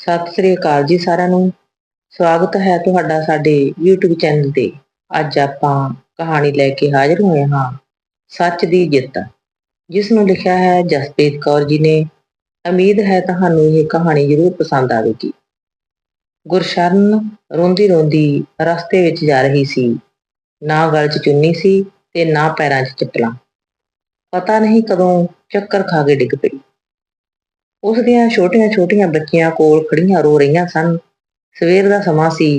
ਸਤਿ ਸ੍ਰੀ ਅਕਾਲ ਜੀ ਸਾਰਿਆਂ ਨੂੰ। ਸਵਾਗਤ ਹੈ ਤੁਹਾਡਾ ਸਾਡੇ YouTube ਚੈਨਲ ਤੇ। ਅੱਜ ਆਪਾਂ ਕਹਾਣੀ ਲੈ ਕੇ ਹਾਜ਼ਰ ਹੋਏ ਹਾਂ, ਸੱਚ ਦੀ ਜਿੱਤ। ਜਿਸ ਨੂੰ ਲਿਖਿਆ ਹੈ ਜਸਪ੍ਰੀਤ ਕੌਰ ਜੀ ਨੇ। ਉਮੀਦ ਹੈ ਤੁਹਾਨੂੰ ਇਹ ਕਹਾਣੀ ਜ਼ਰੂਰ ਪਸੰਦ ਆਵੇਗੀ। ਗੁਰਸ਼ਰਨ ਰੋਂਦੀ ਰੋਂਦੀ ਰਸਤੇ ਵਿੱਚ ਜਾ ਰਹੀ ਸੀ। ਨਾ ਗਲ 'ਚ ਚੁੰਨੀ ਸੀ ਤੇ ਨਾ ਪੈਰਾਂ 'ਚ ਚੱਪਲਾਂ। ਪਤਾ ਨਹੀਂ ਕਦੋਂ ਚੱਕਰ ਖਾ ਕੇ ਡਿੱਗ ਪਈ। ਉਸ ਦੀਆਂ ਛੋਟੀਆਂ-ਛੋਟੀਆਂ ਬੱਚੀਆਂ ਕੋਲ ਖੜੀਆਂ ਰੋ ਰਹੀਆਂ ਸਨ। ਸਵੇਰ ਦਾ ਸਮਾਂ ਸੀ।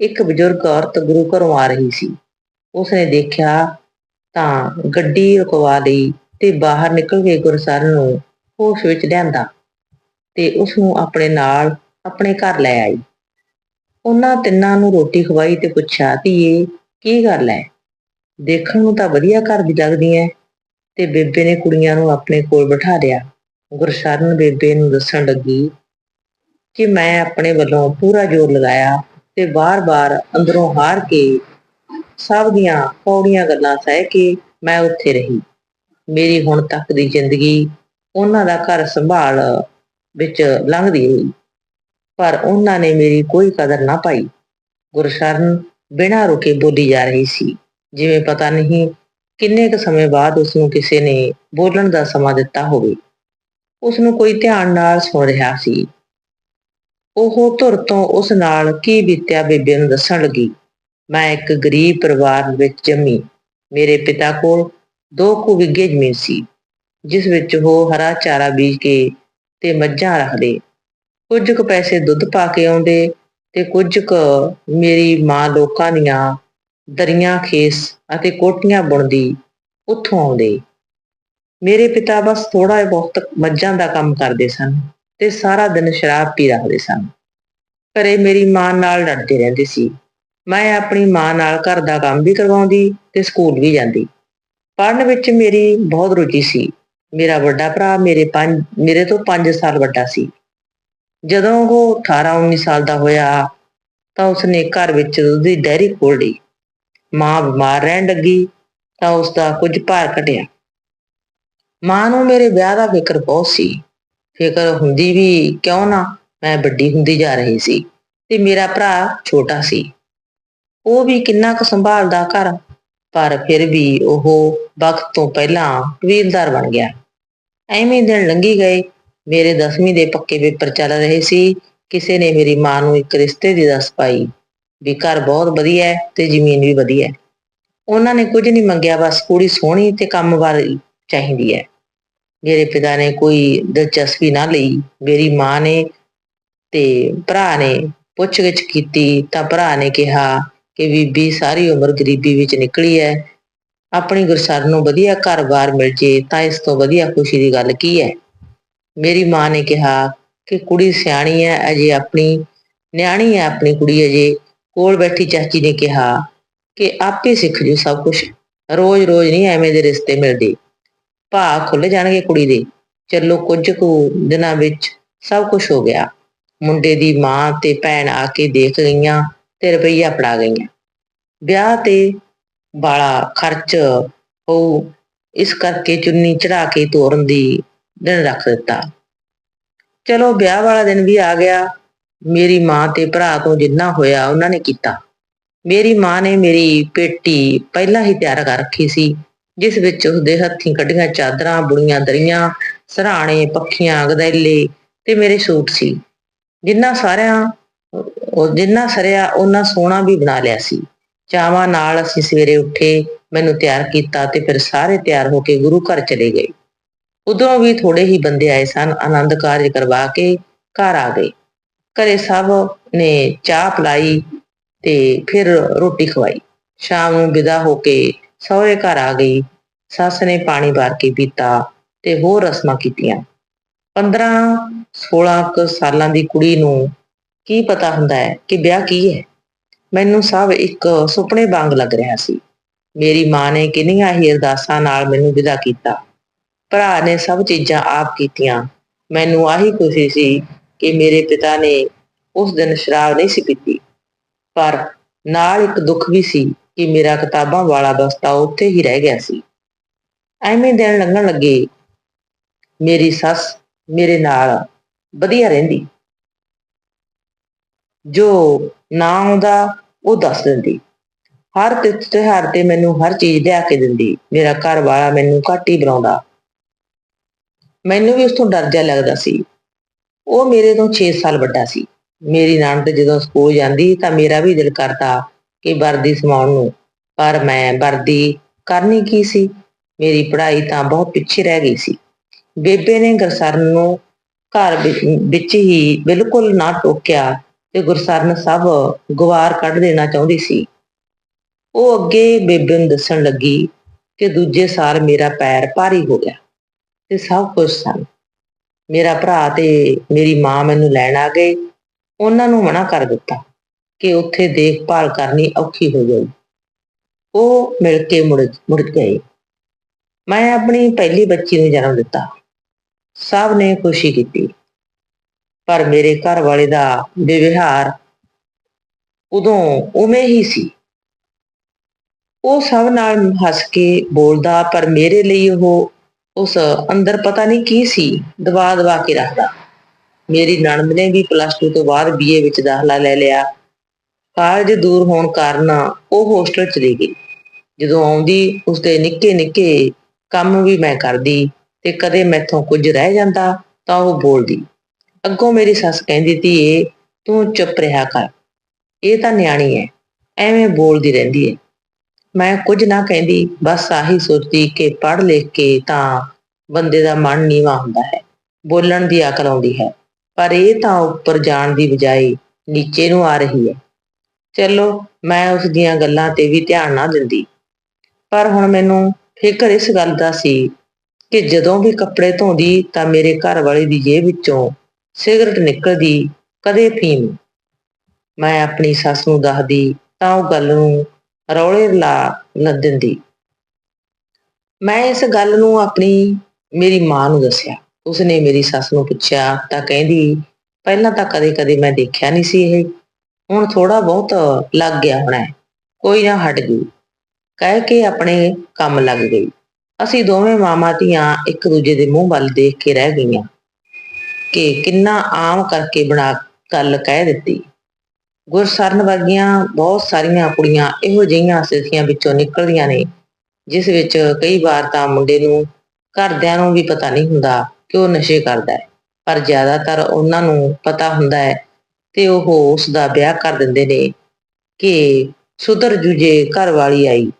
ਇੱਕ ਬਜ਼ੁਰਗ ਔਰਤ ਗੁਰੂ ਘਰੋਂ ਆ ਰਹੀ ਸੀ। ਉਸਨੇ ਦੇਖਿਆ ਤਾਂ ਗੱਡੀ ਰੁਕਵਾ ਲਈ ਤੇ ਬਾਹਰ ਨਿਕਲ ਕੇ ਗੁਰਸਰਨ ਨੂੰ ਹੋਸ਼ ਵਿੱਚ ਲਿਆਂਦਾ ਤੇ ਉਸ ਨੂੰ ਆਪਣੇ ਨਾਲ ਆਪਣੇ ਘਰ ਲੈ ਆਈ। ਉਹਨਾਂ ਤਿੰਨਾਂ ਨੂੰ ਰੋਟੀ ਖਵਾਈ ਤੇ ਪੁੱਛਿਆ, ਧੀਏ, ਕੀ ਗੱਲ ਹੈ ਦੇਖਣ ਨੂੰ ਤਾਂ ਵਧੀਆ ਘਰ ਦੀ ਲੱਗਦੀ ਹੈ ਤੇ ਬੇਬੇ ਨੇ ਕੁੜੀਆਂ ਨੂੰ ਆਪਣੇ ਕੋਲ ਬਿਠਾ ਲਿਆ। ਗੁਰਸ਼ਰਨ ਬੇਬੇ ਨੂੰ ਦੱਸਣ ਲੱਗੀ ਕਿ ਮੈਂ ਆਪਣੇ ਵੱਲੋਂ ਪੂਰਾ ਜ਼ੋਰ ਲਗਾਇਆ ਤੇ ਵਾਰ ਵਾਰ ਅੰਦਰੋਂ ਹਾਰ ਕੇ ਸਭ ਦੀਆਂ ਕੌੜੀਆਂ ਗੱਲਾਂ ਸਹਿ ਕੇ ਮੈਂ ਉੱਥੇ ਰਹੀ। ਮੇਰੀ ਹੁਣ ਤੱਕ ਦੀ ਜ਼ਿੰਦਗੀ ਉਹਨਾਂ ਦਾ ਘਰ ਸੰਭਾਲ ਵਿੱਚ ਲੰਘਦੀ ਹੋਈ ਪਰ ਉਹਨਾਂ ਨੇ ਮੇਰੀ ਕੋਈ ਕਦਰ ਨਾ ਪਾਈ। ਗੁਰਸ਼ਰਨ ਬਿਨਾਂ ਰੁਕੇ ਬੋਲੀ ਜਾ ਰਹੀ ਸੀ, ਜਿਵੇਂ ਪਤਾ ਨਹੀਂ ਕਿੰਨੇ ਕੁ ਸਮੇਂ ਬਾਅਦ ਉਸ ਨੂੰ ਕਿਸੇ ਨੇ ਬੋਲਣ ਦਾ ਸਮਾਂ ਦਿੱਤਾ ਹੋਵੇ। ਉਸ ਨੂੰ ਕੋਈ ਧਿਆਨ ਨਾਲ ਸੁਣ ਰਿਹਾ ਸੀ। ਉਹ ਧੁਰ ਤੋਂ ਉਸ ਨਾਲ ਕੀ ਬੀਤਿਆ ਬੇਬੇ ਨੂੰ ਦੱਸਣ ਲੱਗੀ। ਮੈਂ ਇੱਕ ਗਰੀਬ ਪਰਿਵਾਰ ਵਿੱਚ ਜੰਮੀ। ਮੇਰੇ ਪਿਤਾ ਕੋਲ ਦੋ ਕੁ ਵਿਗੇ ਜ਼ਮੀਨ ਸੀ, ਜਿਸ ਵਿੱਚ ਉਹ ਹਰਾ ਚਾਰਾ ਬੀਜ ਕੇ ਤੇ ਮੱਝਾਂ ਰੱਖਦੇ। ਕੁਝ ਕੁ ਪੈਸੇ ਦੁੱਧ ਪਾ ਕੇ ਆਉਂਦੇ ਤੇ ਕੁਝ ਕੁ ਮੇਰੀ ਮਾਂ ਲੋਕਾਂ ਦੀਆਂ ਦਰੀਆਂ, ਖੇਸ ਅਤੇ ਕੋਟੀਆਂ ਬੁਣਦੀ ਉੱਥੋਂ ਆਉਂਦੇ। ਮੇਰੇ ਪਿਤਾ ਬਸ ਥੋੜਾ ਬਹੁਤ ਮੱਝਾਂ ਦਾ ਕੰਮ ਕਰਦੇ ਸਨ ਤੇ ਸਾਰਾ ਦਿਨ ਸ਼ਰਾਬ ਪੀ ਰੱਖਦੇ ਸਨ। ਘਰੇ ਮੇਰੀ ਮਾਂ ਨਾਲ ਲੜਦੇ ਰਹਿੰਦੇ ਸੀ। ਮੈਂ ਆਪਣੀ ਮਾਂ ਨਾਲ ਘਰ ਦਾ ਕੰਮ ਵੀ ਕਰਵਾਉਂਦੀ ਤੇ ਸਕੂਲ ਵੀ ਜਾਂਦੀ। ਪੜ੍ਹਨ ਵਿੱਚ ਮੇਰੀ ਬਹੁਤ ਰੁਚੀ ਸੀ। ਮੇਰਾ ਵੱਡਾ ਭਰਾ ਮੇਰੇ 5 ਮੇਰੇ ਤੋਂ 5 ਸਾਲ ਵੱਡਾ ਸੀ। ਜਦੋਂ ਉਹ 18 19 ਸਾਲ ਦਾ ਹੋਇਆ ਤਾਂ ਉਸਨੇ ਘਰ ਵਿੱਚ ਉਹਦੀ ਦੀ ਡੈਰੀ ਖੋਲ੍ਹ ਮਾਂ ਬਿਮਾਰ ਰਹਿਣ ਲੱਗੀ ਤਾਂ ਉਸ ਦਾ ਕੁਝ ਭਾਰ ਘਟਿਆ। ਮਾਂ ਨੂੰ ਮੇਰੇ ਵਿਆਹ ਦਾ ਫਿਕਰ ਬਹੁਤ ਸੀ। ਫਿਕਰ ਹੁੰਦੀ ਵੀ ਕਿਉਂ ਨਾ ਮੈਂ ਵੱਡੀ ਹੁੰਦੀ ਜਾ ਰਹੀ ਸੀ ਤੇ ਮੇਰਾ ਭਰਾ ਛੋਟਾ ਸੀ। ਉਹ ਵੀ ਕਿੰਨਾ ਕੁ ਸੰਭਾਲਦਾ ਘਰ, ਪਰ ਫਿਰ ਵੀ ਉਹ ਵਕਤ ਤੋਂ ਪਹਿਲਾਂ ਵੀਰਦਾਰ ਬਣ ਗਿਆ। ਐਵੇਂ ਦਿਨ ਲੰਘੀ ਗਏ। ਮੇਰੇ 10ਵੀਂ ਦੇ ਪੱਕੇ ਪੇਪਰ ਚੱਲ ਰਹੇ ਸੀ। ਕਿਸੇ ਨੇ ਮੇਰੀ ਮਾਂ ਨੂੰ ਇੱਕ ਰਿਸ਼ਤੇ ਦੀ ਦੱਸ ਪਾਈ ਵੀ ਘਰ ਬਹੁਤ ਵਧੀਆ ਹੈ ਤੇ ਜ਼ਮੀਨ ਵੀ ਵਧੀਆ ਹੈ। ਉਹਨਾਂ ਨੇ ਕੁਝ ਨਹੀਂ ਮੰਗਿਆ, ਬਸ ਕੁੜੀ ਸੋਹਣੀ ਤੇ ਕੰਮ ਵਾਲੀ ਚਾਹੀਦੀ ਹੈ। ਮੇਰੇ ਪਿਤਾ ਨੇ ਕੋਈ ਦਿਲਚਸਪੀ ਨਾ ਲਈ। ਮੇਰੀ ਮਾਂ ਨੇ ਤੇ ਭਰਾ ਨੇ ਪੁੱਛਗਿੱਛ ਕੀਤੀ ਤਾਂ ਭਰਾ ਨੇ ਕਿਹਾ ਕਿ ਬੀਬੀ ਸਾਰੀ ਉਮਰ ਗਰੀਬੀ ਵਿੱਚ ਨਿਕਲੀ ਹੈ ਆਪਣੀ ਗੁਰਸਰ ਨੂੰ ਵਧੀਆ ਘਰ-ਬਾਰ ਮਿਲ ਜੇ ਤਾਂ ਇਸ ਤੋਂ ਵਧੀਆ ਖੁਸ਼ੀ ਦੀ ਗੱਲ ਕੀ ਹੈ ਮੇਰੀ ਮਾਂ ਨੇ ਕਿਹਾ ਕਿ ਕੁੜੀ ਸਿਆਣੀ ਹੈ ਅਜੇ ਆਪਣੀ, ਨਿਆਣੀ ਹੈ ਆਪਣੀ ਕੁੜੀ ਅਜੇ। ਕੋਲ ਬੈਠੀ ਚਾਚੀ ਨੇ ਕਿਹਾ ਕਿ ਆਪੇ ਸਿੱਖ ਜੂ ਸਭ ਕੁਝ ਰੋਜ਼-ਰੋਜ਼ ਨਹੀਂ ਐਵੇਂ ਦੇ ਰਿਸ਼ਤੇ ਮਿਲਦੇ। ਭਾਅ ਖੁੱਲ ਜਾਣਗੇ ਕੁੜੀ ਦੇ। ਚੱਲੋ ਕੁਝ ਕੁ ਦਿਨਾਂ ਵਿੱਚ ਸਭ ਕੁਝ ਹੋ ਗਿਆ। ਮੁੰਡੇ ਦੀ ਮਾਂ ਤੇ ਭੈਣ ਆ ਕੇ ਦੇਖ ਗਈਆਂ ਤੇ ਰੁਪਈਆ ਫੜਾ ਗਈਆਂ। ਵਿਆਹ ਤੇ ਬਾਲਾ ਖਰਚ ਹੋਊ, ਇਸ ਕਰਕੇ ਚੁੰਨੀ ਚੜਾ ਕੇ ਤੋਰਨ ਦੀ ਦਿਨ ਰੱਖ ਦਿੱਤਾ। ਚਲੋ ਵਿਆਹ ਵਾਲਾ ਦਿਨ ਵੀ ਆ ਗਿਆ। ਮੇਰੀ ਮਾਂ ਤੇ ਭਰਾ ਤੋਂ ਜਿੰਨਾ ਹੋਇਆ ਉਹਨਾਂ ਨੇ ਕੀਤਾ। ਮੇਰੀ ਮਾਂ ਨੇ ਮੇਰੀ ਪੇਟੀ ਪਹਿਲਾਂ ਹੀ ਤਿਆਰ ਕਰ ਰੱਖੀ ਸੀ। ਜਿਸ ਵਿੱਚ ਉਸਦੇ ਹੱਥੀਂ ਕੱਢੀਆਂ ਚਾਦਰਾਂ, ਬੁਣੀਆਂ ਦਰੀਆਂ, ਸਰਾਣੇ, ਪੱਖੀਆਂ, ਗਦੈਲੇ ਤੇ ਮੇਰੇ ਸੂਟ ਸੀ। ਜਿੰਨਾ ਸਾਰਿਆਂ, ਉਹ ਜਿੰਨਾ ਸਰਿਆ ਉਹਨਾਂ ਸੋਹਣਾ ਵੀ ਬਣਾ ਲਿਆ ਸੀ। ਚਾਵਾਂ ਨਾਲ ਅਸੀਂ ਸਵੇਰੇ ਉੱਠੇ, ਮੈਨੂੰ ਤਿਆਰ ਕੀਤਾ ਤੇ ਫਿਰ ਸਾਰੇ ਤਿਆਰ ਹੋ ਕੇ ਗੁਰੂ ਘਰ ਚਲੇ ਗਏ। ਉਦੋਂ ਵੀ ਥੋੜੇ ਹੀ ਬੰਦੇ ਆਏ ਸਨ, ਆਨੰਦ ਕਾਰਜ ਕਰਵਾ ਕੇ ਘਰ ਆ ਗਏ। ਘਰੇ ਸਭ ਨੇ ਚਾਹ ਪਲਾਈ ਤੇ ਫਿਰ ਰੋਟੀ ਖਵਾਈ। ਸ਼ਾਮ ਨੂੰ ਵਿਦਾ ਹੋ ਕੇ ਸਹੁਰੇ ਘਰ ਆ ਗਈ। ਸੱਸ ਨੇ ਪਾਣੀ ਭਰ ਕੇ ਪੀਤਾ ਤੇ ਹੋਰ ਰਸਮਾਂ ਕੀਤੀਆਂ। 15 16 ਕੁ ਸਾਲਾਂ ਦੀ ਕੁੜੀ ਨੂੰ ਕੀ ਪਤਾ ਹੁੰਦਾ ਹੈ ਕਿ ਵਿਆਹ ਕੀ ਹੈ? ਮੈਨੂੰ ਸਭ ਇੱਕ ਸੁਪਨੇ ਵਾਂਗ ਲੱਗ ਰਿਹਾ ਸੀ। ਮੇਰੀ ਮਾਂ ਨੇ ਕਿੰਨੀਆਂ ਹੀ ਅਰਦਾਸਾਂ ਨਾਲ ਮੈਨੂੰ ਵਿਦਾ ਕੀਤਾ। ਭਰਾ ਨੇ ਸਭ ਚੀਜ਼ਾਂ ਆਪ ਕੀਤੀਆਂ। ਮੈਨੂੰ ਆਹੀ ਖੁਸ਼ੀ ਸੀ ਕਿ ਮੇਰੇ ਪਿਤਾ ਨੇ ਉਸ ਦਿਨ ਸ਼ਰਾਬ ਨਹੀਂ ਸੀ ਪੀਤੀ। ਪਰ ਨਾਲ ਇੱਕ ਦੁੱਖ ਵੀ ਸੀ ਕਿ ਮੇਰਾ ਕਿਤਾਬਾਂ ਵਾਲਾ ਬਸਤਾ ਉੱਥੇ ਹੀ ਰਹਿ ਗਿਆ ਸੀ। ਐਵੇਂ ਦਿਨ ਲੰਘਣ ਲੱਗੇ, ਮੇਰੀ ਸੱਸ ਮੇਰੇ ਨਾਲ ਵਧੀਆ ਰਹਿੰਦੀ। ਜੋ ਨਾ ਆਉਂਦਾ, ਉਹ ਦੱਸ ਦਿੰਦੀ। ਹਰ ਤਿਥ ਤਿਉਹਾਰ ਤੇ ਮੈਨੂੰ ਹਰ ਚੀਜ਼ ਲਿਆ ਕੇ ਦਿੰਦੀ। ਮੇਰਾ ਘਰ ਵਾਲਾ ਮੈਨੂੰ ਘੱਟ ਹੀ ਬੁਲਾਉਂਦਾ ਮੈਨੂੰ ਵੀ ਉਸ ਤੋਂ ਡਰ ਜਿਹਾ ਲੱਗਦਾ ਸੀ। ਉਹ ਮੇਰੇ ਤੋਂ 6 ਸਾਲ ਵੱਡਾ ਸੀ। ਮੇਰੀ ਨਣਦ ਜਦੋਂ ਸਕੂਲ ਜਾਂਦੀ, ਤਾਂ ਮੇਰਾ ਵੀ ਦਿਲ ਕਰਦਾ ਕਿ ਵਰਦੀ ਸਮਾਉਣ ਨੂੰ। ਪਰ ਮੈਂ ਵਰਦੀ ਕਰਨੀ ਕੀ ਸੀ? ਮੇਰੀ ਪੜ੍ਹਾਈ ਤਾਂ ਬਹੁਤ ਪਿੱਛੇ ਰਹਿ ਗਈ ਸੀ। ਬੇਬੇ ਨੇ ਗੁਰਸਰਨ ਨੂੰ ਘਰ ਵਿੱਚ- ਹੀ ਬਿਲਕੁਲ ਨਾ ਟੋਕਿਆ ਤੇ ਗੁਰਸਰਨ ਸਭ ਗਵਾਰ ਕੱਢ ਦੇਣਾ ਚਾਹੁੰਦੀ ਸੀ। ਉਹ ਅੱਗੇ ਬੇਬੇ ਨੂੰ ਦੱਸਣ ਲੱਗੀ ਕਿ ਦੂਜੇ ਸਾਲ ਮੇਰਾ ਪੈਰ ਭਾਰੀ ਹੋ ਗਿਆ ਤੇ ਸਭ ਕੁਝ ਸਨ। ਮੇਰਾ ਭਰਾ ਤੇ ਮੇਰੀ ਮਾਂ ਮੈਨੂੰ ਲੈਣ ਆ ਗਏ। ਉਹਨਾਂ ਨੂੰ ਮਨਾ ਕਰ ਦਿੱਤਾ ਕਿ ਉੱਥੇ ਦੇਖਭਾਲ ਕਰਨੀ ਔਖੀ ਹੋ ਜਾਊ। ਉਹ ਮਿਲ ਕੇ ਮੁੜ ਮੁੜ ਗਏ। ਮੈਂ ਆਪਣੀ ਪਹਿਲੀ ਬੱਚੀ ਨੂੰ ਜਨਮ ਦਿੱਤਾ। ਸਭ ਨੇ ਖੁਸ਼ੀ ਕੀਤੀ। ਪਰ ਮੇਰੇ ਘਰ ਵਾਲੇ ਦਾ ਵਿਵਹਾਰ ਉਦੋਂ ਉਵੇਂ ਹੀ ਸੀ। ਉਹ ਸਭ ਨਾਲ ਹੱਸ ਕੇ ਬੋਲਦਾ, ਪਰ ਮੇਰੇ ਲਈ ਉਹ ਉਸ ਅੰਦਰ ਪਤਾ ਨਹੀਂ ਕੀ ਸੀ, ਦਬਾ ਦਬਾ ਕੇ ਰੱਖਦਾ। ਮੇਰੀ ਨਣਦ ਨੇ ਵੀ ਪਲੱਸ 2 ਤੋਂ ਬਾਅਦ ਬੀਏ ਵਿੱਚ ਦਾਖਲਾ ਲੈ ਲਿਆ। ਕਾਲਜ ਦੂਰ ਹੋਣ ਕਾਰਨ ਉਹ ਹੋਸਟਲ ਚਲੀ ਗਈ। ਜਦੋਂ ਆਉਂਦੀ, ਉਸਦੇ ਨਿੱਕੇ ਨਿੱਕੇ ਕੰਮ ਵੀ ਮੈਂ ਕਰਦੀ ਤੇ ਕਦੇ ਮੈਥੋਂ ਕੁਝ ਰਹਿ ਜਾਂਦਾ ਤਾਂ ਉਹ ਬੋਲਦੀ। ਅੱਗੋਂ ਮੇਰੀ ਸੱਸ ਕਹਿੰਦੀ ਤੀ ਧੀਏ, ਤੂੰ ਚੁੱਪ ਰਿਹਾ ਕਰ। ਇਹ ਤਾਂ ਨਿਆਣੀ ਹੈ ਐਵੇਂ ਬੋਲਦੀ ਰਹਿੰਦੀ ਹੈ ਮੈਂ ਕੁਝ ਨਾ ਕਹਿੰਦੀ, ਬਸ ਆਹੀ ਸੋਚਦੀ ਕਿ ਪੜ੍ਹ ਲਿਖ ਕੇ ਤਾਂ ਬੰਦੇ ਦਾ ਮਨ ਨੀਵਾ ਹੁੰਦਾ ਹੈ, ਬੋਲਣ ਦੀ ਅਕਲ ਆਉਂਦੀ ਹੈ। ਪਰ ਇਹ ਤਾਂ ਉੱਪਰ ਜਾਣ ਦੀ ਬਜਾਏ ਨੀਚੇ ਨੂੰ ਆ ਰਹੀ ਹੈ ਚਲੋ, ਮੈਂ ਉਸ ਦੀਆਂ ਗੱਲਾਂ ਤੇ ਵੀ ਧਿਆਨ ਨਾ ਦਿੰਦੀ। ਪਰ ਹੁਣ ਮੈਨੂੰ ਫਿਕਰ ਇਸ ਗੱਲ ਦਾ ਸੀ ਕਿ ਜਦੋਂ ਵੀ ਕੱਪੜੇ ਧੋਂਦੀ ਤਾਂ ਮੇਰੇ ਘਰ ਵਾਲੇ ਦੀ ਜੇਬ ਵਿੱਚੋਂ ਸਿਗਰਟ ਨਿਕਲਦੀ ਕਦੇ ਫੀਮ ਮੈਂ ਆਪਣੀ ਸੱਸ ਨੂੰ ਦੱਸਦੀ ਤਾਂ ਉਹ ਗੱਲ ਨੂੰ ਰੌਲੇ ਲਾ ਨ ਦਿੰਦੀ। ਮੈਂ ਇਸ ਗੱਲ ਨੂੰ ਆਪਣੀ ਮੇਰੀ ਮਾਂ ਨੂੰ ਦੱਸਿਆ। ਉਸਨੇ ਮੇਰੀ ਸੱਸ ਨੂੰ ਪੁੱਛਿਆ ਤਾਂ ਕਹਿੰਦੀ, ਪਹਿਲਾਂ ਤਾਂ ਕਦੇ-ਕਦੇ ਮੈਂ ਦੇਖਿਆ ਨਹੀਂ ਸੀ ਇਹ। ਹੁਣ ਥੋੜਾ ਬਹੁਤ ਲੱਗ ਗਿਆ ਹੋਣਾ ਕੋਈ ਨਾ ਹਟ ਜੂ। ਕਹਿ ਕੇ ਆਪਣੇ ਕੰਮ ਲੱਗ ਗਈ। ਅਸੀਂ ਦੋਵੇਂ ਮਾਮਾ ਧੀਆਂ ਇੱਕ ਦੂਜੇ ਦੇ ਮੂੰਹ ਵੱਲ ਦੇਖ ਕੇ ਰਹਿ ਗਈਆਂ ਕਿ ਕਿੰਨਾ ਆਮ ਕਰਕੇ ਬਣਾ ਗੱਲ ਕਹਿ ਦਿੱਤੀ। ਗੁਰਸਰਨ ਵਰਗੀਆਂ ਬਹੁਤ ਸਾਰੀਆਂ ਕੁੜੀਆਂ ਇਹੋ ਜਿਹੀਆਂ ਸਥਿਤੀਆਂ ਵਿੱਚੋਂ ਨਿਕਲਦੀਆਂ ਨੇ, ਜਿਸ ਵਿੱਚ ਕਈ ਵਾਰ ਤਾਂ ਮੁੰਡੇ ਨੂੰ ਘਰਦਿਆਂ ਨੂੰ ਵੀ ਪਤਾ ਨਹੀਂ ਹੁੰਦਾ ਕਿ ਉਹ ਨਸ਼ੇ ਕਰਦਾ ਹੈ, ਪਰ ਜ਼ਿਆਦਾਤਰ ਉਹਨਾਂ ਨੂੰ ਪਤਾ ਹੁੰਦਾ ਹੈ ਤੇ ਉਹ ਉਸ ਦਾ ਵਿਆਹ ਕਰ ਦਿੰਦੇ ਨੇ ਕਿ ਸੁਧਰ ਜੂਜੇ ਘਰ ਵਾਲੀ ਆਈ।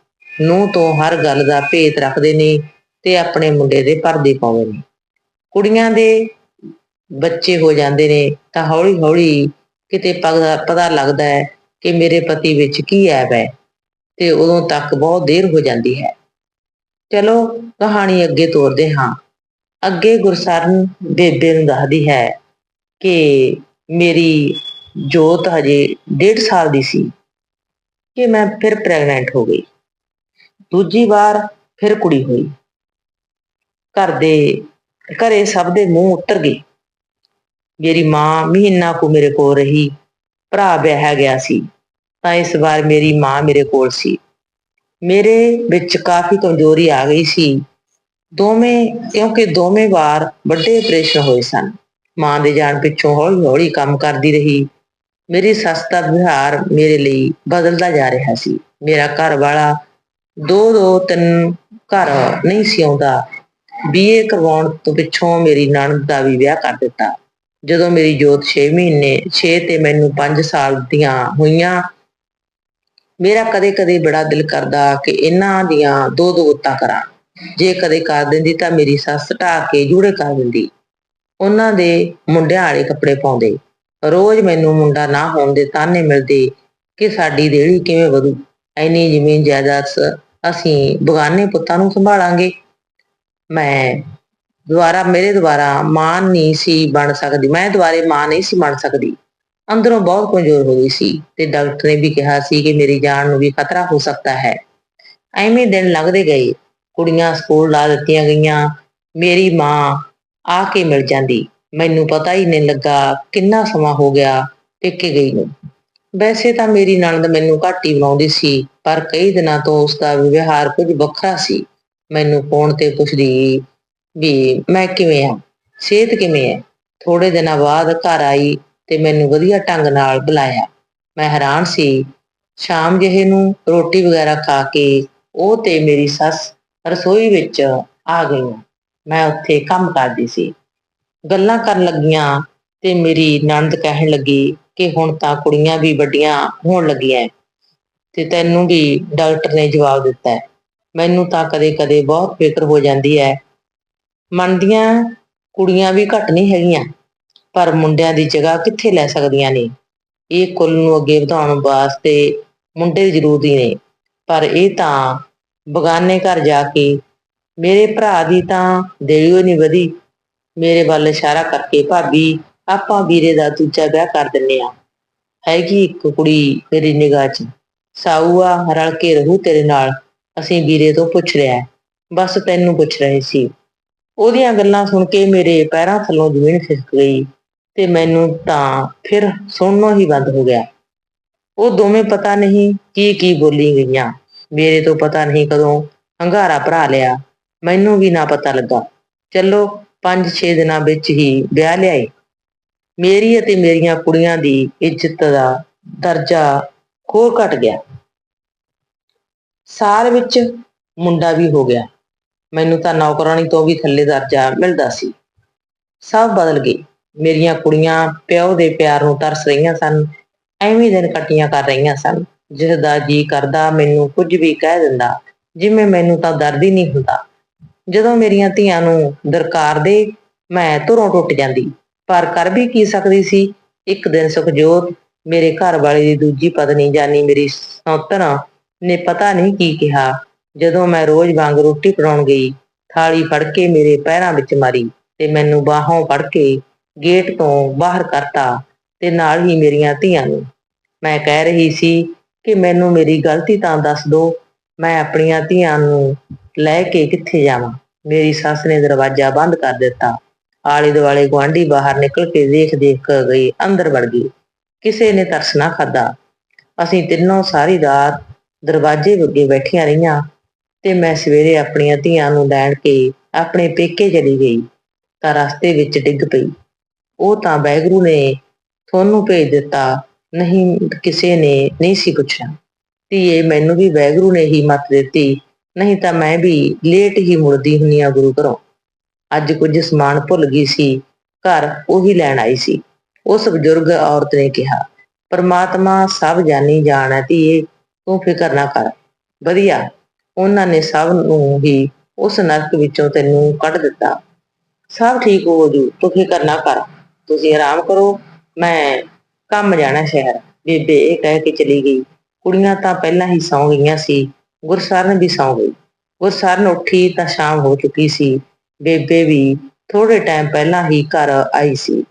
ਨੂੰ ਤੋਂ ਹਰ ਗੱਲ ਦਾ ਭੇਤ ਰੱਖਦੇ ਨੇ ਤੇ ਆਪਣੇ ਮੁੰਡੇ ਦੇ ਪਰਦੇ ਪਾਉਂਦੇ ਨੇ। ਕੁੜੀਆਂ ਦੇ ਬੱਚੇ ਹੋ ਜਾਂਦੇ ਨੇ ਤਾਂ ਹੌਲੀ ਹੌਲੀ ਕਿਤੇ ਪਤਾ ਪਤਾ ਲੱਗਦਾ ਹੈ ਕਿ ਮੇਰੇ ਪਤੀ ਵਿੱਚ ਕੀ ਐਬ ਹੈ ਤੇ ਉਦੋਂ ਤੱਕ ਬਹੁਤ ਦੇਰ ਹੋ ਜਾਂਦੀ ਹੈ। ਚਲੋ, ਕਹਾਣੀ ਅੱਗੇ ਤੋਰਦੇ ਹਾਂ। ਅੱਗੇ ਗੁਰਸਰਨ ਬੇਬੇ ਨੂੰ ਦੱਸਦੀ ਹੈ ਕਿ ਮੇਰੀ ਜੋਤ ਹਜੇ 1.5 ਸਾਲ ਦੀ ਸੀ ਕਿ ਮੈਂ ਫਿਰ ਪ੍ਰੈਗਨੈਂਟ ਹੋ ਗਈ। ਦੂਜੀ ਵਾਰ ਫਿਰ ਕੁੜੀ ਹੋਈ। ਘਰ ਦੇ, ਘਰੇ ਸਭ ਦੇ ਮੂੰਹ ਉੱਤਰ ਗਏ। ਮੇਰੀ ਮਾਂ ਮਹੀਨਾ ਕੁ ਮੇਰੇ ਕੋਲ ਰਹੀ, ਭਰਾ ਵਿਆਹਿਆ ਗਿਆ ਸੀ, ਤਾਂ ਇਸ ਵਾਰ ਮੇਰੀ ਮਾਂ ਮੇਰੇ ਕੋਲ ਸੀ। ਮੇਰੇ ਵਿੱਚ ਕਾਫੀ ਕਮਜ਼ੋਰੀ ਆ ਗਈ ਸੀ। ਦੋਵੇਂ, ਕਿਉਂਕਿ ਦੋਵੇਂ ਵਾਰ ਵੱਡੇ ਆਪਰੇਸ਼ਨ ਹੋਏ ਸਨ। ਮਾਂ ਦੇ ਜਾਣ ਪਿੱਛੋਂ ਹੌਲੀ ਹੌਲੀ ਕੰਮ ਕਰਦੀ ਰਹੀ। ਮੇਰੀ ਸੱਸ ਦਾ ਵਿਹਾਰ ਮੇਰੇ ਲਈ ਬਦਲਦਾ ਜਾ ਰਿਹਾ ਸੀ। ਮੇਰਾ ਘਰ ਵਾਲਾ ਦੋ ਦੋ, ਤਿੰਨ ਘਰ ਨਹੀਂ ਸੀ ਆਉਂਦਾ। ਬੀਏ ਕਰਵਾਉਣ ਤੋਂ ਪਿੱਛੋਂ ਮੇਰੀ ਨਣਦ ਦਾ ਵੀ ਵਿਆਹ ਕਰ ਦਿੱਤਾ। ਜਦੋਂ ਮੇਰੀ ਜੋਤ 6 ਮਹੀਨੇ 6 ਤੇ ਮੈਨੂੰ 5 ਸਾਲ ਦੀਆਂ ਹੋਈਆਂ, ਮੇਰਾ ਕਦੇ-ਕਦੇ ਬੜਾ ਦਿਲ ਕਰਦਾ ਕਿ ਇਹਨਾਂ ਦੀਆਂ ਦੋ ਦੋ ਗੁੱਤਾਂ ਕਰਾਂ। ਜੇ ਕਦੇ ਕਰ ਦਿੰਦੀ ਤਾਂ ਮੇਰੀ ਸੱਸ ਢਾ ਕੇ ਜੂੜੇ ਕਰ ਦਿੰਦੀ। ਉਹਨਾਂ ਦੇ ਮੁੰਡਿਆਂ ਵਾਲੇ ਕੱਪੜੇ ਪਾਉਂਦੇ। ਰੋਜ਼ ਮੈਨੂੰ ਮੁੰਡਾ ਨਾ ਹੋਣ ਦੇ ਤਾਨੇ ਮਿਲਦੇ ਕਿ ਸਾਡੀ ਦੇੜੀ ਕਿਵੇਂ ਵਧੂ। ਐਨੀ ਜ਼ਮੀਨ ਜਾਇਦਾਦ ਅਸੀਂ ਬਗਾਨੇ ਪੁੱਤਾਂ ਨੂੰ ਸੰਭਾਲਾਂਗੇ। ਮੈਂ ਦੁਆਰਾ ਮੇਰੇ ਦੁਆਰਾ ਮਾਂ ਨਹੀਂ ਸੀ ਬਣ ਸਕਦੀ। ਮੈਂ ਦੁਆਰੇ ਮਾਂ ਨਹੀਂ ਸੀ ਬਣ ਸਕਦੀ। ਅੰਦਰੋਂ ਬਹੁਤ ਕਮਜ਼ੋਰ ਹੋ ਗਈ ਸੀ ਤੇ ਡਾਕਟਰ ਨੇ ਵੀ ਕਿਹਾ ਸੀ ਕਿ ਮੇਰੀ ਜਾਨ ਨੂੰ ਵੀ ਖਤਰਾ ਹੋ ਸਕਦਾ ਹੈ। ਐਵੇਂ ਦਿਨ ਲੰਘਦੇ ਗਏ। ਕੁੜੀਆਂ ਸਕੂਲ ਲਾ ਦਿੱਤੀਆਂ ਗਈਆਂ। ਮੇਰੀ ਮਾਂ ਆ ਕੇ ਮਿਲ ਜਾਂਦੀ। ਮੈਨੂੰ ਪਤਾ ਹੀ ਨਹੀਂ ਲੱਗਾ ਕਿੰਨਾ ਸਮਾਂ ਹੋ ਗਿਆ ਪੇਕੇ ਗਈ ਨੂੰ। ਵੈਸੇ ਤਾਂ ਮੇਰੀ ਨਣਦ ਮੈਨੂੰ ਘੱਟ ਹੀ ਬਣਾਉਂਦੀ ਸੀ, ਪਰ ਕਈ ਦਿਨਾਂ ਤੋਂ ਉਸ ਦਾ ਵਿਵਹਾਰ ਕੁਝ ਵੱਖਰਾ ਸੀ। ਮੈਨੂੰ ਫੋਨ ਤੇ ਪੁੱਛਦੀ ਵੀ ਮੈਂ ਕਿਵੇਂ ਆ? ਸਿਹਤ ਕਿਵੇਂ ਹੈ ਥੋੜੇ ਦਿਨਾਂ ਬਾਅਦ ਘਰ ਆਈ ਤੇ ਮੈਨੂੰ ਵਧੀਆ ਢੰਗ ਨਾਲ ਬੁਲਾਇਆ। ਮੈਂ ਹੈਰਾਨ ਸੀ। ਸ਼ਾਮ ਜਿਹੇ ਨੂੰ ਰੋਟੀ ਵਗੈਰਾ ਖਾ ਕੇ ਉਹ ਤੇ ਮੇਰੀ ਸੱਸ ਰਸੋਈ ਵਿੱਚ ਆ ਗਈਆਂ। ਮੈਂ ਉੱਥੇ ਕੰਮ ਕਰਦੀ ਸੀ। ਗੱਲਾਂ ਕਰਨ ਲੱਗੀਆਂ ਤੇ ਮੇਰੀ ਨੰਦ ਕਹਿਣ ਲੱਗੀ ਕਿ ਹੁਣ ਤਾਂ ਕੁੜੀਆਂ ਵੀ ਵੱਡੀਆਂ ਹੋਣ ਲੱਗੀਆਂ ਤੇ ਤੈਨੂੰ ਵੀ ਡਾਕਟਰ ਨੇ ਜਵਾਬ ਦਿੱਤਾ ਮੈਨੂੰ ਤਾਂ ਕਦੇ-ਕਦੇ ਬਹੁਤ ਫਿਕਰ ਹੋ ਜਾਂਦੀ ਹੈ ਮੰਨਦੀਆਂ ਕੁੜੀਆਂ ਵੀ ਘੱਟ ਨਹੀਂ ਹੈਗੀਆਂ, ਪਰ ਮੁੰਡਿਆਂ ਦੀ ਜਗ੍ਹਾ ਕਿੱਥੇ ਲੈ ਸਕਦੀਆਂ ਨੇ? ਇਹ ਕੁੱਲ ਨੂੰ ਅੱਗੇ ਵਧਾਉਣ ਵਾਸਤੇ ਮੁੰਡੇ ਜ਼ਰੂਰੀ ਨੇ। ਪਰ ਇਹ ਤਾਂ ਬਗਾਨੇ ਘਰ ਜਾ ਕੇ ਮੇਰੇ ਭਰਾ ਦੀ ਤਾਂ ਦੇਈਓ ਨਹੀਂ ਵਧੀ। ਮੇਰੇ ਵੱਲ ਇਸ਼ਾਰਾ ਕਰਕੇ ਭਾਬੀ ਆਪਾਂ ਵੀਰੇ ਦਾ ਦੂਜਾ ਵਿਆਹ ਕਰ ਦਿੰਨੇ ਆ। ਹੈਗੀ ਇੱਕ ਕੁੜੀ ਮੇਰੀ ਨਿਗਾਹ 'ਚ। ਸਾਊਆ ਰਲ ਕੇ ਰਹੂ ਤੇਰੇ ਨਾਲ। ਅਸੀਂ ਵੀਰੇ ਤੋਂ ਪੁੱਛ ਲਿਆ। ਬਸ ਤੈਨੂੰ ਪੁੱਛ ਰਹੇ ਸੀ। ਉਹਦੀਆਂ ਗੱਲਾਂ ਸੁਣ ਕੇ ਮੇਰੇ ਪੈਰਾਂ ਥੱਲੋਂ ਜ਼ਮੀਨ ਖਿਸਕ ਗਈ ਤੇ ਮੈਨੂੰ ਤਾਂ ਫਿਰ ਸੁਣਨੋਂ ਹੀ ਬੰਦ ਹੋ ਗਿਆ। ਉਹ ਦੋਵੇਂ ਪਤਾ ਨਹੀਂ ਕੀ ਕੀ ਬੋਲੀ ਗਈਆਂ। ਮੇਰੇ ਤੋਂ ਪਤਾ ਨਹੀਂ ਕਦੋਂ ਹੰਗਾਰਾ ਭਰਾ ਲਿਆ। ਮੈਨੂੰ ਵੀ ਨਾ ਪਤਾ ਲੱਗਾ। ਚਲੋ 5-6 ਦਿਨਾਂ ਵਿੱਚ ਹੀ ਵਿਆਹ ਲਿਆਏ। ਮੇਰੀ ਅਤੇ ਮੇਰੀਆਂ ਕੁੜੀਆਂ ਦੀ ਇੱਜ਼ਤ ਦਾ ਦਰਜਾ ਹੋਰ ਘਟ ਗਿਆ। ਸਾਲ ਵਿੱਚ ਮੁੰਡਾ ਵੀ ਹੋ ਗਿਆ। ਮੈਨੂੰ ਤਾਂ ਨੌਕਰਾਨੀ ਤੋਂ ਵੀ ਥੱਲੇ ਦਰਜਾ ਮਿਲਦਾ ਸੀ। ਸਭ ਬਦਲ ਗਏ। ਮੇਰੀਆਂ ਕੁੜੀਆਂ ਪਿਓ ਦੇ ਪਿਆਰ ਨੂੰ ਤਰਸ ਰਹੀਆਂ ਸਨ। ਐਵੇਂ ਦਿਨ ਕੱਟੀਆਂ ਕਰ ਰਹੀਆਂ ਸਨ। ਜਿਸ ਦਾ ਜੀ ਕਰਦਾ ਮੈਨੂੰ ਕੁਝ ਵੀ ਕਹਿ ਦਿੰਦਾ, ਜਿਵੇਂ ਮੈਨੂੰ ਤਾਂ ਦਰਦ ਹੀ ਨਹੀਂ ਹੁੰਦਾ। ਜਦੋਂ ਮੇਰੀਆਂ ਧੀਆਂ ਨੂੰ ਦਰਕਾਰ ਦੇ, ਮੈਂ ਧੁਰੋਂ ਟੁੱਟ ਜਾਂਦੀ। ਪਰ ਕਰ ਵੀ ਕੀ ਸਕਦੀ ਸੀ? ਇੱਕ ਦਿਨ ਸੁਖਜੋਤ, ਮੇਰੇ ਘਰ ਵਾਲੇ ਦੀ ਦੂਜੀ ਪਤਨੀ ਜਾਨੀ ਮੇਰੀ ਸੌਤਨ ਨੇ ਪਤਾ ਨਹੀਂ ਕੀ ਕਿਹਾ। ਜਦੋਂ ਮੈਂ ਰੋਜ਼ ਵਾਂਗ ਰੋਟੀ ਬਣਾਉਣ ਗਈ, ਥਾਲੀ ਫੜ ਕੇ ਮੇਰੇ ਪੈਰਾਂ ਵਿੱਚ ਮਾਰੀ ਤੇ ਮੈਨੂੰ ਬਾਹੋਂ ਫੜ ਕੇ ਗੇਟ ਤੋਂ ਬਾਹਰ ਕਰਤਾ ਤੇ ਨਾਲ ਹੀ ਮੇਰੀਆਂ ਧੀਆਂ ਨੂੰ। ਮੈਂ ਕਹਿ ਰਹੀ ਸੀ ਕਿ ਮੈਨੂੰ ਮੇਰੀ ਗਲਤੀ ਤਾਂ ਦੱਸ ਦਿਓ ਮੈਂ ਆਪਣੀਆਂ ਧੀਆਂ ਨੂੰ ਲੈ ਕੇ ਕਿੱਥੇ ਜਾਵਾਂ? ਮੇਰੀ ਸੱਸ ਨੇ ਦਰਵਾਜ਼ਾ ਬੰਦ ਕਰ ਦਿੱਤਾ। ਆਲੇ ਦੁਆਲੇ ਗੁਆਂਢੀ ਬਾਹਰ ਨਿਕਲ ਕੇ ਦੇਖ ਦੇਖ ਗਈ, ਅੰਦਰ ਵੜ ਗਈ। ਕਿਸੇ ਨੇ ਤਰਸ ਨਾ ਖਾਦਾ ਅਸੀਂ ਤਿੰਨੋਂ ਸਾਰੀ ਰਾਤ ਦਰਵਾਜ਼ੇ ਅੱਗੇ ਬੈਠੀਆਂ ਰਹੀਆਂ ਤੇ ਮੈਂ ਸਵੇਰੇ ਆਪਣੀਆਂ ਧੀਆਂ ਨੂੰ ਲੈਣ ਕੇ ਆਪਣੇ ਪੇਕੇ ਚਲੀ ਗਈ ਤਾਂ ਰਸਤੇ ਵਿੱਚ ਡਿੱਗ ਪਈ। ਉਹ ਤਾਂ ਬੈਗਰੂ ਨੇ ਤੁਹਾਨੂੰ ਭੇਜ ਦਿੱਤਾ, ਨਹੀਂ, ਕਿਸੇ ਨੇ ਨਹੀਂ ਸੀ ਪੁੱਛਿਆ। ਧੀਏ, ਮੈਨੂੰ ਵੀ ਵੈਗਰੂ ਨੇ ਹੀ ਮੱਤ ਦਿੱਤੀ, ਨਹੀਂ ਤਾਂ ਮੈਂ ਵੀ ਲੇਟ ਹੀ ਮੁੜਦੀ ਹੁੰਨੀ ਆ ਗੁਰੂ ਘਰੋਂ। ਅੱਜ ਕੁਝ ਸਮਾਨ ਭੁੱਲ ਗਈ ਸੀ, ਘਰ ਉਹੀ ਲੈਣ ਆਈ ਸੀ। ਉਸ ਬਜ਼ੁਰਗ ਔਰਤ ਨੇ ਕਿਹਾ, ਪਰਮਾਤਮਾ ਸਭ ਜਾਣੀ ਜਾਣਾ ਧੀਏ, ਤੂੰ ਫਿਕਰ ਨਾ ਕਰ। ਵਧੀਆ, ਉਹਨਾਂ ਨੇ ਸਭ ਨੂੰ ਹੀ ਉਸ ਨਰਕ ਵਿੱਚੋਂ ਤੈਨੂੰ ਕੱਢ ਦਿੱਤਾ। ਸਭ ਠੀਕ ਹੋ ਜੂ ਤੂੰ ਫਿਕਰ ਨਾ ਕਰ। ਤੁਸੀਂ ਆਰਾਮ ਕਰੋ, ਮੈਂ ਕੰਮ ਜਾਣਾ ਸ਼ਹਿਰ। ਬੇਬੇ ਇਹ ਕਹਿ ਕੇ ਚਲੀ ਗਈ। ਕੁੜੀਆਂ ਤਾਂ ਪਹਿਲਾਂ ਹੀ ਸੌਂ ਗਈਆਂ ਸੀ, ਗੁਰਸਰਨ ਵੀ ਸੌਂ ਗਈ। ਗੁਰਸਰਨ ਉੱਠੀ ਤਾਂ ਸ਼ਾਮ ਹੋ ਚੁੱਕੀ ਸੀ। ਬੇਬੇ ਵੀ ਥੋੜੇ ਟਾਈਮ ਪਹਿਲਾਂ ਹੀ ਘਰ ਆਈ ਸੀ।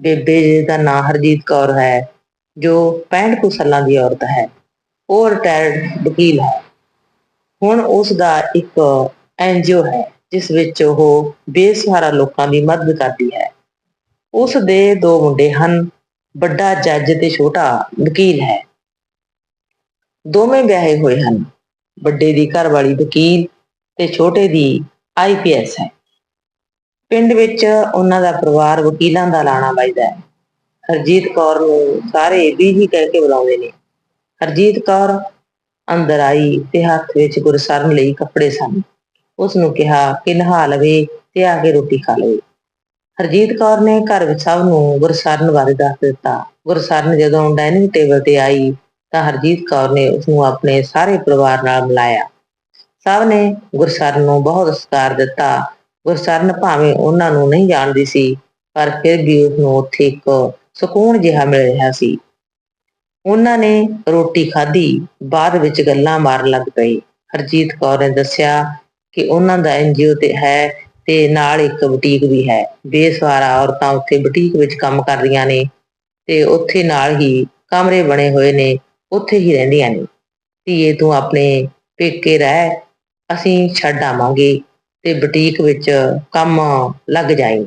ਬੇਬੇ ਦਾ ਨਾਂ ਹਰਜੀਤ ਕੌਰ ਹੈ, ਜੋ 65 ਕੁ ਸਾਲਾਂ ਦੀ ਔਰਤ ਹੈ। ਉਹ ਰਿਟਾਇਰਡ ਵਕੀਲ ਹੈ। ਹੁਣ ਉਸ ਦਾ ਇੱਕ ਐਨਜੀਓ ਹੈ, ਜਿਸ ਵਿੱਚ ਉਹ ਬੇਸਹਾਰਾ ਲੋਕਾਂ ਦੀ ਮਦਦ ਕਰਦੀ ਹੈ। ਉਸ ਦੇ ਦੋ ਮੁੰਡੇ ਹਨ, ਵੱਡਾ ਜੱਜ ਤੇ ਛੋਟਾ ਵਕੀਲ ਹੈ। ਦੋਵੇਂ ਵਿਆਹੇ ਹੋਏ ਹਨ। ਵੱਡੇ ਦੀ ਘਰਵਾਲੀ ਵਕੀਲ ਤੇ ਛੋਟੇ ਦੀ ਆਈਪੀਐਸ ਹੈ। ਪਿੰਡ ਵਿੱਚ ਉਹਨਾਂ ਦਾ ਪਰਿਵਾਰ ਵਕੀਲਾਂ ਦਾ ਲਾਣਾ ਵੱਜਦਾ ਹੈ। ਹਰਜੀਤ ਕੌਰ ਨੂੰ ਸਾਰੇ ਬੀਜੀ ਕਹਿ ਕੇ ਬੁਲਾਉਂਦੇ ਨੇ। ਹਰਜੀਤ ਕੌਰ ਅੰਦਰ ਆਈ ਤੇ ਹੱਥ ਵਿੱਚ ਗੁਰਸਰਨ ਲਈ ਕੱਪੜੇ ਸਨ। ਉਸ ਨੂੰ ਕਿਹਾ, ਕਿ ਨਹਾ ਲਵੇ ਤੇ ਆ ਕੇ ਰੋਟੀ ਖਾ ਲਵੇ। ਹਰਜੀਤ ਕੌਰ ਨੇ ਘਰ ਵਿੱਚ ਸਭ ਨੂੰ ਗੁਰਸਰਨ ਬਾਰੇ ਦੱਸ ਦਿੱਤਾ। ਗੁਰਸਰਨ ਜਦੋਂ ਡਾਈਨਿੰਗ ਟੇਬਲ ਤੇ ਆਈ ਤਾਂ ਹਰਜੀਤ ਕੌਰ ਨੇ ਉਸ ਨੂੰ ਆਪਣੇ ਸਾਰੇ ਪਰਿਵਾਰ ਨਾਲ ਮਿਲਾਇਆ। ਸਭ ਨੇ ਗੁਰਸਰਨ ਨੂੰ ਬਹੁਤ ਸਤਿਕਾਰ ਦਿੱਤਾ ਗੁਰਸਰਨ ਭਾਵੇਂ ਉਹਨਾਂ ਨੂੰ ਨਹੀਂ ਜਾਣਦੀ ਸੀ, ਪਰ ਫਿਰ ਵੀ ਉਸ ਨੂੰ ਉੱਥੇ ਇੱਕ ਸਕੂਨ ਜਿਹਾ ਮਿਲ ਰਿਹਾ ਸੀ। ਉਹਨਾਂ ਨੇ ਰੋਟੀ ਖਾਧੀ, ਬਾਅਦ ਵਿੱਚ ਗੱਲਾਂ ਮਾਰਨ ਲੱਗ ਪਏ। ਹਰਜੀਤ ਕੌਰ ਨੇ ਦੱਸਿਆ ਕਿ ਉਹਨਾਂ ਦਾ ਐਨਜੀਓ ਤੇ ਹੈ ਤੇ ਨਾਲ ਇੱਕ ਬੁਟੀਕ ਵੀ ਹੈ। ਬੇਸਵਾਰਾ ਔਰਤਾਂ ਉੱਥੇ ਬੁਟੀਕ ਵਿੱਚ ਕੰਮ ਕਰਦੀਆਂ ਨੇ ਤੇ ਉੱਥੇ ਨਾਲ ਹੀ ਕਮਰੇ ਬਣੇ ਹੋਏ ਨੇ, ਉੱਥੇ ਹੀ ਰਹਿੰਦੀਆਂ ਨੇ। ਧੀਏ, ਤੂੰ ਆਪਣੇ ਪੇਕੇ ਰਹਿ, ਅਸੀਂ ਛੱਡ ਆਵਾਂਗੇ। ਤੇ ਬੁਟੀਕ ਵਿੱਚ ਕੰਮ ਲੱਗ ਜਾਏ।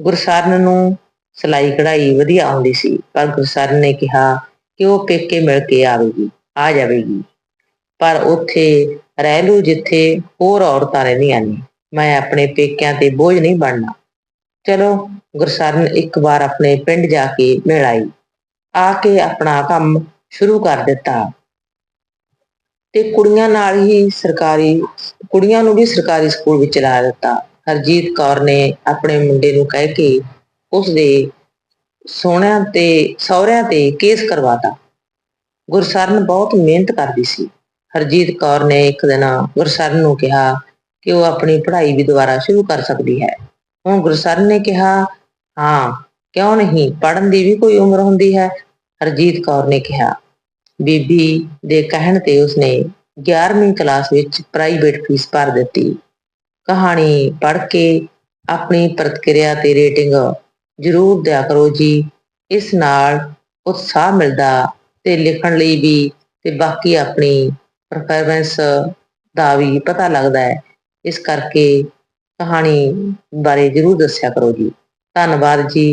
ਗੁਰਸਰਨ ਨੂੰ ਸਿਲਾਈ ਕਢਾਈ ਵਧੀਆ ਆਉਂਦੀ ਸੀ, ਪਰ ਗੁਰਸਰਨ ਨੇ ਕਿਹਾ ਕਿ ਉਹ ਪੇਕੇ ਮਿਲ ਕੇ ਆਵੇਗੀ, ਆ ਜਾਵੇਗੀ। ਪਰ ਉੱਥੇ ਰਹਿ ਲੂ ਜਿੱਥੇ ਹੋਰ ਔਰਤਾਂ ਰਹਿੰਦੀਆਂ ਨੇ, ਮੈਂ ਆਪਣੇ ਪੇਕਿਆਂ ਤੇ ਬੋਝ ਨਹੀਂ ਬਣਨਾ। ਚਲੋ ਗੁਰਸਰਨ ਇੱਕ ਵਾਰ ਆਪਣੇ ਪਿੰਡ ਜਾ ਕੇ ਮਿਲ ਆਈ। ਆ ਕੇ ਆਪਣਾ ਕੰਮ ਸ਼ੁਰੂ ਕਰ ਦਿੱਤਾ। ਤੇ ਕੁੜੀਆਂ ਨਾਲ ਹੀ ਸਰਕਾਰੀ, ਕੁੜੀਆਂ ਨੂੰ ਵੀ ਸਰਕਾਰੀ ਸਕੂਲ ਵਿੱਚ ਲਾ ਦਿੱਤਾ। ਹਰਜੀਤ ਕੌਰ ਨੇ ਆਪਣੇ ਮੁੰਡੇ ਨੂੰ ਕਹਿ ਕੇ ਉਸ ਦੇ ਸੋਹਣਿਆਂ ਤੇ, ਸਹੁਰਿਆਂ ਤੇ ਕੇਸ ਕਰਵਾਤਾ। ਗੁਰਸਰਨ ਬਹੁਤ ਮਿਹਨਤ ਕਰਦੀ ਸੀ। ਹਰਜੀਤ ਕੌਰ ਨੇ ਇੱਕ ਦਿਨ ਗੁਰਸਰਨ ਨੂੰ ਕਿਹਾ ਕਿ ਉਹ ਆਪਣੀ ਪੜ੍ਹਾਈ ਵੀ ਦੁਬਾਰਾ ਸ਼ੁਰੂ ਕਰ ਸਕਦੀ ਹੈ। ਹੁਣ ਗੁਰਸਰਨ ਨੇ ਕਿਹਾ, ਹਾਂ, ਕਿਉਂ ਨਹੀਂ? ਪੜ੍ਹਨ ਦੀ ਵੀ ਕੋਈ ਉਮਰ ਹੁੰਦੀ ਹੈ? ਹਰਜੀਤ ਕੌਰ ਨੇ ਕਿਹਾ ਬੀਬੀ ਦੇ ਕਹਿਣ ਤੇ ਉਸਨੇ 11ਵੀਂ ਕਲਾਸ ਵਿੱਚ ਪ੍ਰਾਈਵੇਟ ਫੀਸ ਭਰ ਦਿੱਤੀ। ਕਹਾਣੀ ਪੜ੍ਹ ਕੇ ਆਪਣੀ ਪ੍ਰਤੀਕਿਰਿਆ ਤੇ ਰੇਟਿੰਗ ਜ਼ਰੂਰ ਦਿਆ ਕਰੋ ਜੀ। ਇਸ ਨਾਲ ਉਤਸ਼ਾਹ ਮਿਲਦਾ ਤੇ ਲਿਖਣ ਲਈ ਵੀ ਤੇ ਬਾਕੀ ਆਪਣੀ ਪਰਫਾਰਮੈਂਸ ਦਾ ਵੀ ਪਤਾ ਲੱਗਦਾ ਹੈ। ਇਸ ਕਰਕੇ ਕਹਾਣੀ ਬਾਰੇ ਜ਼ਰੂਰ ਦੱਸਿਆ ਕਰੋ ਜੀ। ਧੰਨਵਾਦ ਜੀ।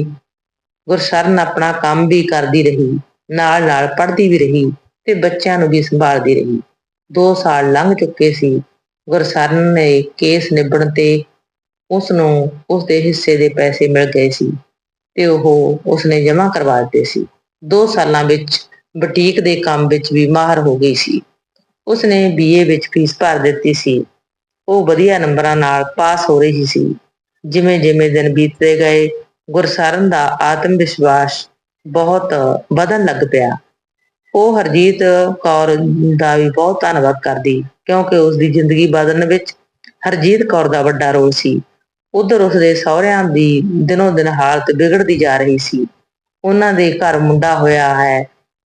ਗੁਰਸ਼ਰਨ ਆਪਣਾ ਕੰਮ ਵੀ ਕਰਦੀ ਰਹੀ। ਨਾਲ ਨਾਲ ਪੜ੍ਹਦੀ ਵੀ ਰਹੀ ਤੇ ਬੱਚਿਆਂ ਨੂੰ ਵੀ ਸੰਭਾਲਦੀ ਰਹੀ। 2 ਸਾਲ ਲੰਘ ਚੁੱਕੇ ਸੀ। ਗੁਰਸਰਨ ਨੇ ਕੇਸ ਨਿਬੜਨ ਤੇ ਉਸ ਨੂੰ ਉਸ ਦੇ ਹਿੱਸੇ ਦੇ ਪੈਸੇ ਮਿਲ ਗਏ ਸੀ ਤੇ ਉਹ ਉਸਨੇ ਜਮ੍ਹਾਂ ਕਰਵਾ ਦਿੱਤੇ ਸੀ। 2 ਸਾਲਾਂ ਵਿੱਚ ਬੁਟੀਕ ਦੇ ਕੰਮ ਵਿੱਚ ਵੀ ਮਾਹਰ ਹੋ ਗਈ ਸੀ। ਉਸਨੇ ਬੀਏ ਵਿੱਚ ਫੀਸ ਭਰ ਦਿੱਤੀ ਸੀ। ਉਹ ਵਧੀਆ ਨੰਬਰਾਂ ਨਾਲ ਪਾਸ ਹੋ ਰਹੀ ਸੀ। ਜਿਵੇਂ ਜਿਵੇਂ ਦਿਨ ਬੀਤਦੇ ਗਏ, ਗੁਰਸਰਨ ਦਾ ਆਤਮ ਵਿਸ਼ਵਾਸ ਬਹੁਤ ਵਧਣ ਲੱਗ ਪਿਆ। ਉਹ ਹਰਜੀਤ ਕੌਰ ਦਾ ਵੀ ਬਹੁਤ ਧੰਨਵਾਦ ਕਰਦੀ, ਕਿਉਂਕਿ ਉਸ ਦੀ ਜ਼ਿੰਦਗੀ ਬਦਲਣ ਵਿੱਚ ਹਰਜੀਤ ਕੌਰ ਦਾ ਵੱਡਾ ਰੋਲ ਸੀ। ਉਧਰ ਉਸ ਦੇ ਸਹੁਰਿਆਂ ਦੀ ਦਿਨੋਂ ਦਿਨ ਹਾਲਤ ਵਿਗੜਦੀ ਜਾ ਰਹੀ ਸੀ। ਉਹਨਾਂ ਦੇ ਘਰ ਮੁੰਡਾ ਹੋਇਆ ਹੈ,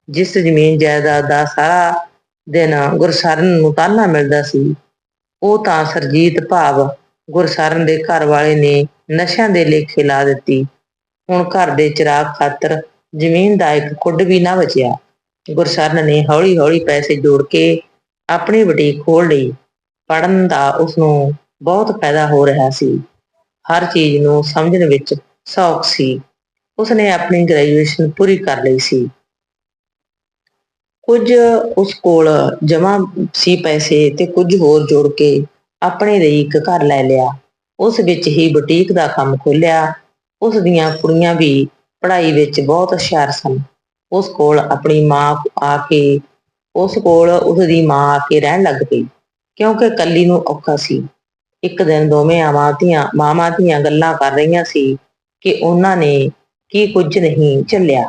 ਜਿਸ ਜ਼ਮੀਨ ਜਾਇਦਾਦ ਦਾ ਸਾਰਾ ਦਿਨ ਗੁਰਸਰਨ ਨੂੰ ਤਾਨਾ ਮਿਲਦਾ ਸੀ। ਉਹ ਤਾਂ ਸਰਜੀਤ ਭਾਵ ਗੁਰਸਰਨ ਦੇ ਘਰ ਵਾਲੇ ਨੇ ਨਸ਼ਿਆਂ ਦੇ ਲੇਖੇ ਲਾ ਦਿੱਤੀ। ਹੁਣ ਘਰ ਦੇ ਚਿਰਾਗ ਖਾਤਰ ਜ਼ਮੀਨ ਦਾ ਇੱਕ ਕੁੱਡ ਵੀ ਨਾ ਬਚਿਆ। ਗੁਰਸਰਨ ਨੇ ਹੌਲੀ-ਹੌਲੀ ਪੈਸੇ ਜੋੜ ਕੇ ਆਪਣੀ ਬੁਟੀਕ ਖੋਲ ਲਈ। ਪੜਨ ਦਾ ਉਸ ਨੂੰ ਬਹੁਤ ਫਾਇਦਾ ਹੋ ਰਿਹਾ ਸੀ। ਹਰ ਚੀਜ਼ ਨੂੰ ਸਮਝਣ ਵਿੱਚ ਸੌਖ ਸੀ। ਉਸਨੇ ਆਪਣੀ ਗ੍ਰੈਜੂਏਸ਼ਨ ਪੂਰੀ ਕਰ ਲਈ ਸੀ। ਕੁਝ ਉਸ ਕੋਲ ਜਮਾ ਸੀ ਪੈਸੇ ਤੇ ਕੁਝ ਹੋਰ ਜੋੜ ਕੇ ਆਪਣੇ ਲਈ ਇੱਕ ਘਰ ਲੈ ਲਿਆ। ਉਸ ਵਿੱਚ ਹੀ ਬੁਟੀਕ ਦਾ ਕੰਮ ਖੋਲਿਆ ਉਸ ਦੀਆਂ ਕੁੜੀਆਂ ਵੀ ਪੜ੍ਹਾਈ ਵਿੱਚ ਬਹੁਤ ਹੁਸ਼ਿਆਰ ਸਨ। ਉਸ ਕੋਲ ਆਪਣੀ ਮਾਂ ਆ ਕੇ, ਉਸ ਕੋਲ ਉਸ ਦੀ ਮਾਂ ਆ ਕੇ ਰਹਿਣ ਲੱਗ ਪਈ, ਕਿਉਂਕਿ ਕੱਲੀ ਨੂੰ ਔਖਾ ਸੀ। ਇੱਕ ਦਿਨ ਦੋਵੇਂ ਆਵਾਂ ਧੀਆਂ, ਮਾਵਾਂ ਗੱਲਾਂ ਕਰ ਰਹੀਆਂ ਸੀ ਕਿ ਉਹਨਾਂ ਨੇ ਕੀ ਕੁਝ ਨਹੀਂ ਚੱਲਿਆ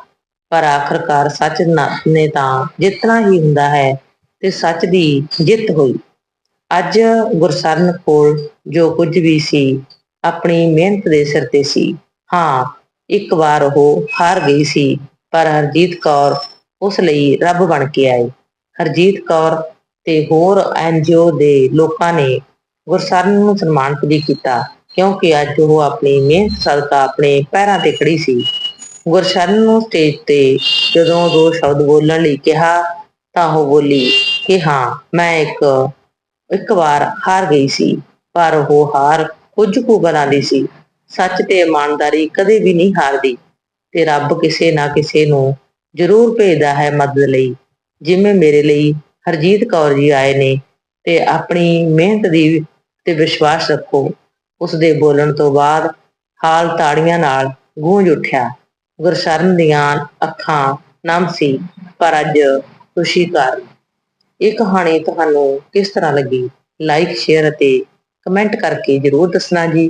ਪਰ ਆਖਰਕਾਰ ਸੱਚ ਨੇ ਤਾਂ ਜਿੱਤਣਾ ਹੀ ਹੁੰਦਾ ਹੈ ਤੇ ਸੱਚ ਦੀ ਜਿੱਤ ਹੋਈ। ਅੱਜ ਗੁਰਸਰਨ ਕੋਲ ਜੋ ਕੁਝ ਵੀ ਸੀ, ਆਪਣੀ ਮਿਹਨਤ ਦੇ ਸਿਰ ਤੇ ਸੀ। ਹਾਂ ਇੱਕ ਵਾਰ ਉਹ ਹਾਰ ਗਈ ਸੀ, ਪਰ ਹਰਜੀਤ ਕੌਰ ਉਸ ਲਈ ਰੱਬ ਬਣ ਕੇ ਆਈ ਹਰਜੀਤ ਕੌਰ ਤੇ ਹੋਰ ਐਨਜੀਓ ਦੇ ਲੋਕਾਂ ਨੇ ਗੁਰਸਰਨ ਨੂੰ ਸਨਮਾਨਿਤ ਵੀ ਕੀਤਾ, ਕਿਉਂਕਿ ਅੱਜ ਉਹ ਆਪਣੀ ਮਿਹਨਤ ਸਦਕਾ ਆਪਣੇ ਪੈਰਾਂ ਤੇ ਖੜੀ ਸੀ। ਗੁਰਸ਼ਰਨ ਨੂੰ ਸਟੇਜ ਤੇ ਜਦੋਂ ਦੋ ਸ਼ਬਦ ਬੋਲਣ ਲਈ ਕਿਹਾ, ਤਾਂ ਉਹ ਬੋਲੀ ਕਿ ਹਾਂ, ਮੈਂ ਇੱਕ ਇੱਕ ਵਾਰ ਹਾਰ ਗਈ ਸੀ, ਪਰ ਉਹ ਹਾਰ ਕੁਝ ਕੁ ਬਣਾਉਂਦੀ ਸੀ। ਸੱਚ ਤੇ ਇਮਾਨਦਾਰੀ ਕਦੇ ਵੀ ਨਹੀਂ ਹਾਰਦੀ ਤੇ ਰੱਬ ਕਿਸੇ ਨਾ ਕਿਸੇ ਨੂੰ ਜ਼ਰੂਰ ਭੇਜਦਾ ਹੈ ਮਦਦ ਲਈ। ਜਿਵੇਂ ਮੇਰੇ ਲਈ ਹਰਜੀਤ ਕੌਰ ਜੀ ਆਏ ਨੇ ਤੇ ਆਪਣੀ ਮਿਹਨਤ ਦੀ ਤੇ ਵਿਸ਼ਵਾਸ ਰੱਖੋ ਉਸ ਦੇ ਬੋਲਣ ਤੋਂ ਬਾਅਦ ਹਾਲ ਤਾੜੀਆਂ ਨਾਲ ਗੂੰਜ ਉੱਠਿਆ। ਗੁਰਸ਼ਰਨ ਦੀਆਂ ਅੱਖਾਂ ਨਮ ਸੀ, ਪਰ ਅੱਜ ਖੁਸ਼ੀ ਕਰ ਇਹ ਕਹਾਣੀ ਤੁਹਾਨੂੰ ਕਿਸ ਤਰ੍ਹਾਂ ਲੱਗੀ? ਲਾਈਕ ਸ਼ੇਅਰ ਅਤੇ ਕਮੈਂਟ ਕਰਕੇ ਜਰੂਰ ਦੱਸਣਾ ਜੀ।